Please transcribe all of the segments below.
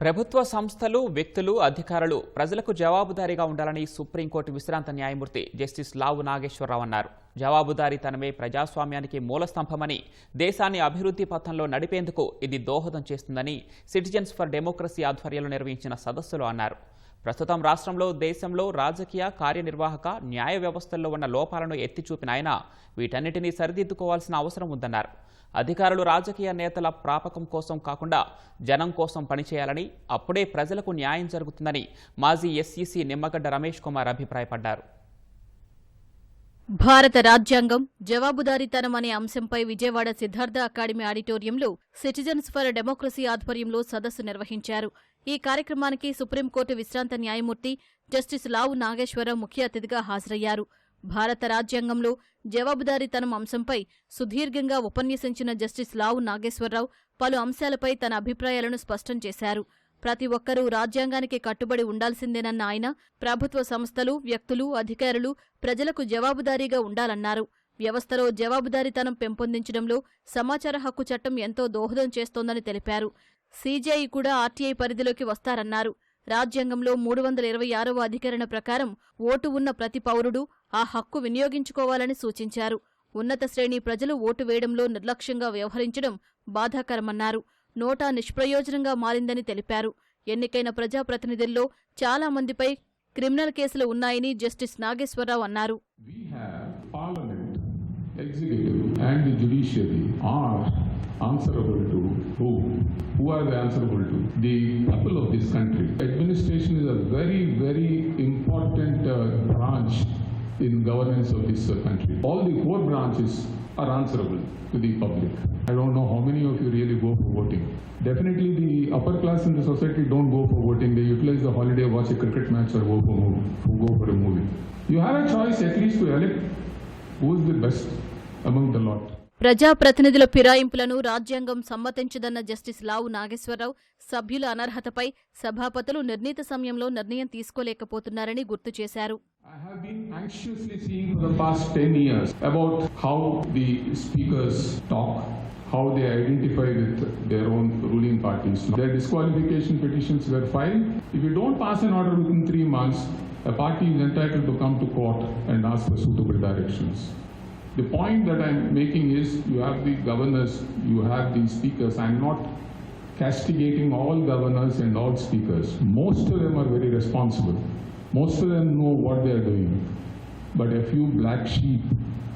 ప్రభుత్వ సంస్థలు వ్యక్తులు అధికారులు ప్రజలకు జవాబుదారీగా ఉండాలని సుప్రీంకోర్టు విశ్రాంత న్యాయమూర్తి జస్టిస్ లావు నాగేశ్వరరావు అన్నారు. జవాబుదారీతనమే ప్రజాస్వామ్యానికి మూలస్తంభమని దేశాన్ని అభివృద్ధి పథంలో నడిపేందుకు ఇది దోహదం చేస్తుందని సిటిజన్స్ ఫర్ డెమోక్రసీ ఆధ్వర్యంలో నిర్వహించిన సదస్సులో అన్నారు. ప్రస్తుతం రాష్ట్రంలో దేశంలో రాజకీయ కార్యనిర్వాహక న్యాయ వ్యవస్థల్లో ఉన్న లోపాలను ఎత్తి చూపిన ఆయన వీటన్నిటినీ సరిదిద్దుకోవాల్సిన అవసరం ఉందన్నారు. అధికారులు రాజకీయ నేతల ప్రాపకం కోసం కాకుండా జనం కోసం పనిచేయాలని అప్పుడే ప్రజలకు న్యాయం జరుగుతుందని మాజీ ఎస్ఈసి నిమ్మగడ్డ రమేష్ కుమార్ అభిప్రాయపడ్డారు. భారత రాజ్యాంగం జవాబుదారీతనం అనే అంశంపై విజయవాడ సిద్ధార్థ అకాడమీ ఆడిటోరియంలో సిటిజన్స్ ఫర్ డెమోక్రసీ ఆధ్వర్యంలో సదస్సు నిర్వహించారు. ఈ కార్యక్రమానికి సుప్రీంకోర్టు విశ్రాంత న్యాయమూర్తి జస్టిస్ లావు నాగేశ్వరరావు ముఖ్య అతిథిగా హాజరయ్యారు. భారత రాజ్యాంగంలో జవాబుదారీతనం అంశంపై సుదీర్ఘంగా ఉపన్యసించిన జస్టిస్ లావు నాగేశ్వరరావు పలు అంశాలపై తన అభిప్రాయాలను స్పష్టం చేశారు. ప్రతి ఒక్కరూ రాజ్యాంగానికి కట్టుబడి ఉండాల్సిందేనన్న ఆయన ప్రభుత్వ సంస్థలు వ్యక్తులు అధికారులు ప్రజలకు జవాబుదారీగా ఉండాలన్నారు. వ్యవస్థలో జవాబుదారీతనం పెంపొందించడంలో సమాచార హక్కు చట్టం ఎంతో దోహదం చేస్తోందని తెలిపారు. సీజేఐ కూడా ఆర్టీఐ పరిధిలోకి వస్తారన్నారు. రాజ్యాంగంలో మూడు వందల ఇరవై ఆరవ అధికరణ ప్రకారం ఓటు ఉన్న ప్రతి పౌరుడు ఆ హక్కు వినియోగించుకోవాలని సూచించారు ఉన్నత శ్రేణి ప్రజలు ఓటు వేయడంలో నిర్లక్ష్యంగా వ్యవహరించడం బాధాకరమన్నారు నోటా నిష్ప్రయోజనంగా మారిందని తెలిపారు ఎన్నికైన ప్రజాప్రతినిధుల్లో చాలా మందిపై క్రిమినల్ కేసులు ఉన్నాయని జస్టిస్ నాగేశ్వరరావు అన్నారు executive and the judiciary are answerable to who? Who are they answerable to? The people of this country. Administration is a very, very important uh, branch in governance of this uh, country. All the core branches are answerable to the public. I don't know how many of you really go for voting. Definitely the upper class in the society don't go for voting. They utilize the holiday, watch a cricket match or go for, movie, go for a movie. You have a choice at least to elect who is the best among the lot. ప్రజాప్రతినిధుల ఫిరాయింపులను రాజ్యాంగం సమ్మతించదన్న justice లావు నాగేశ్వరరావు సభ్యుల అనర్హతపై సభాపతులు నిర్ణీత సమయంలో నిర్ణయం తీసుకోలేకపోతున్నారని గుర్తు చేశారు I have been anxiously seeing for the past 10 years about how the speakers talk, how they identify with their own ruling parties. Their disqualification petitions were filed. If you don't pass an order within three months, a party is entitled to come to court and ask for suitable directions. The point that I'm making is you have the governors, you have the speakers. I'm not castigating all governors and all speakers. Most of them are very responsible. Most of them know what they are doing. But a few black sheep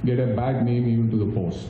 get a bad name even to the post.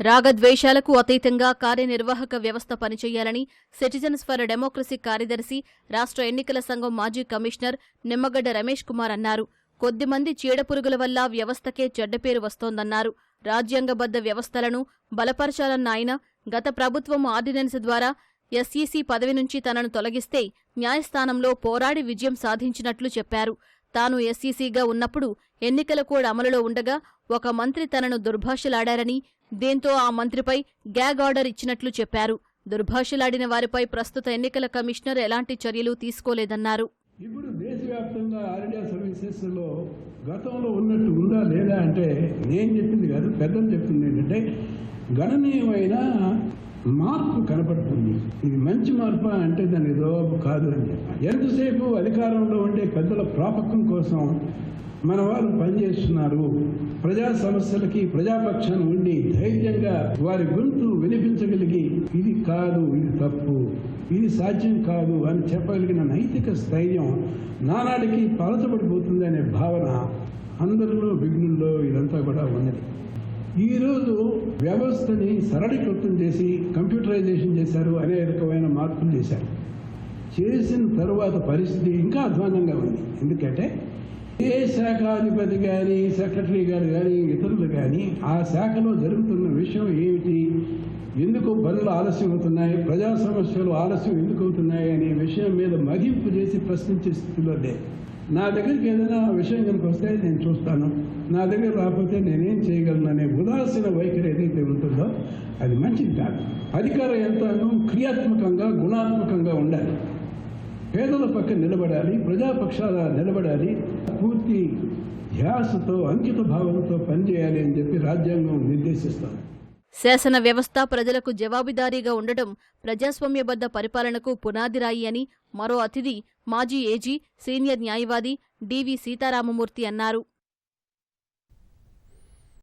రాగద్వేషాలకు అతీతంగా కార్యనిర్వాహక వ్యవస్థ పనిచేయాలని citizens for democracy కార్యదర్శి రాష్ట్ర ఎన్నికల సంఘం మాజీ commissioner Nimmagadda Ramesh Kumar అన్నారు కొద్దిమంది చీడపురుగుల వల్ల వ్యవస్థకే చెడ్డపేరు వస్తోందన్నారు. రాజ్యాంగబద్ధ వ్యవస్థలను బలపరచాలన్న ఆయన గత ప్రభుత్వం ఆర్డినెన్స్ ద్వారా ఎస్ఈసీ పదవి నుంచి తనను తొలగిస్తే న్యాయస్థానంలో పోరాడి విజయం సాధించినట్లు చెప్పారు. తాను ఎస్ఈసీగా ఉన్నప్పుడు ఎన్నికల కోడ్ అమలులో ఉండగా ఒక మంత్రి తనను దుర్భాషలాడారని దీంతో ఆ మంత్రిపై గ్యాగ్ ఆర్డర్ ఇచ్చినట్లు చెప్పారు. దుర్భాషలాడిన వారిపై ప్రస్తుత ఎన్నికల కమిషనర్ ఎలాంటి చర్యలు తీసుకోలేదన్నారు. ఇప్పుడు దేశవ్యాప్తంగా ఆర్డియా సర్వీసెస్లో గతంలో ఉన్నట్టు ఉందా లేదా అంటే నేను చెప్పింది కాదు పెద్దలు చెప్తుంది ఏంటంటే గణనీయమైన మార్పు కనపడుతుంది. ఇది మంచి మార్పు అంటే దాని ఏదో కాదు అని చెప్పాలి. ఎంతసేపు అధికారంలో ఉండే పెద్దల ప్రాపకం కోసం మన వాళ్ళు పనిచేస్తున్నారు? ప్రజా సమస్యలకి ప్రజాపక్షాన్ని ఉండి ధైర్యంగా వారి గొంతు వినిపించగలిగి ఇది కాదు ఇది తప్పు ఇది సాధ్యం కాదు అని చెప్పగలిగిన నైతిక స్థైర్యం నానాటికి పలచబడిపోతుంది అనే భావన అందరిలో విఘ్నుల్లో ఇదంతా కూడా ఉన్నది. ఈరోజు వ్యవస్థని సరళీకృతం చేసి కంప్యూటరైజేషన్ చేశారు అనే రకమైన మార్పులు చేశారు. చేసిన తర్వాత పరిస్థితి ఇంకా అధ్వానంగా ఉంది. ఎందుకంటే ఏ శాఖాధిపతి కానీ సెక్రటరీ గారు కానీ ఇతరులు కానీ ఆ శాఖలో జరుగుతున్న విషయం ఏమిటి? ఎందుకు పనులు ఆలస్యం అవుతున్నాయి? ప్రజా సమస్యలు ఆలస్యం ఎందుకు అవుతున్నాయి? అనే విషయం మీద మదింపు చేసి ప్రశ్నించే స్థితిలో లేదు నా దగ్గరికి ఏదైనా విషయం కనుక వస్తే నేను చూస్తాను. నా దగ్గర రాకపోతే నేనేం చేయగలను అనే ఉదాసీన వైఖరి ఏదైతే ఉంటుందో అది మంచిది కాదు. అధికార యంత్రాంగం క్రియాత్మకంగా గుణాత్మకంగా ఉండాలి. పేదల పక్కన నిలబడాలి ప్రజాపక్షాల నిలబడాలి పూర్తి ధ్యాసతో అంకిత భావంతో పనిచేయాలి అని చెప్పి రాజ్యాంగం నిర్దేశిస్తుంది శాసన వ్యవస్థ ప్రజలకు జవాబుదారీగా ఉండటం ప్రజాస్వామ్యబద్ధ పరిపాలనకు పునాదిరాయి అని మరో అతిథి మాజీ ఏజీ సీనియర్ న్యాయవాది డివి సీతారామమూర్తి అన్నారు.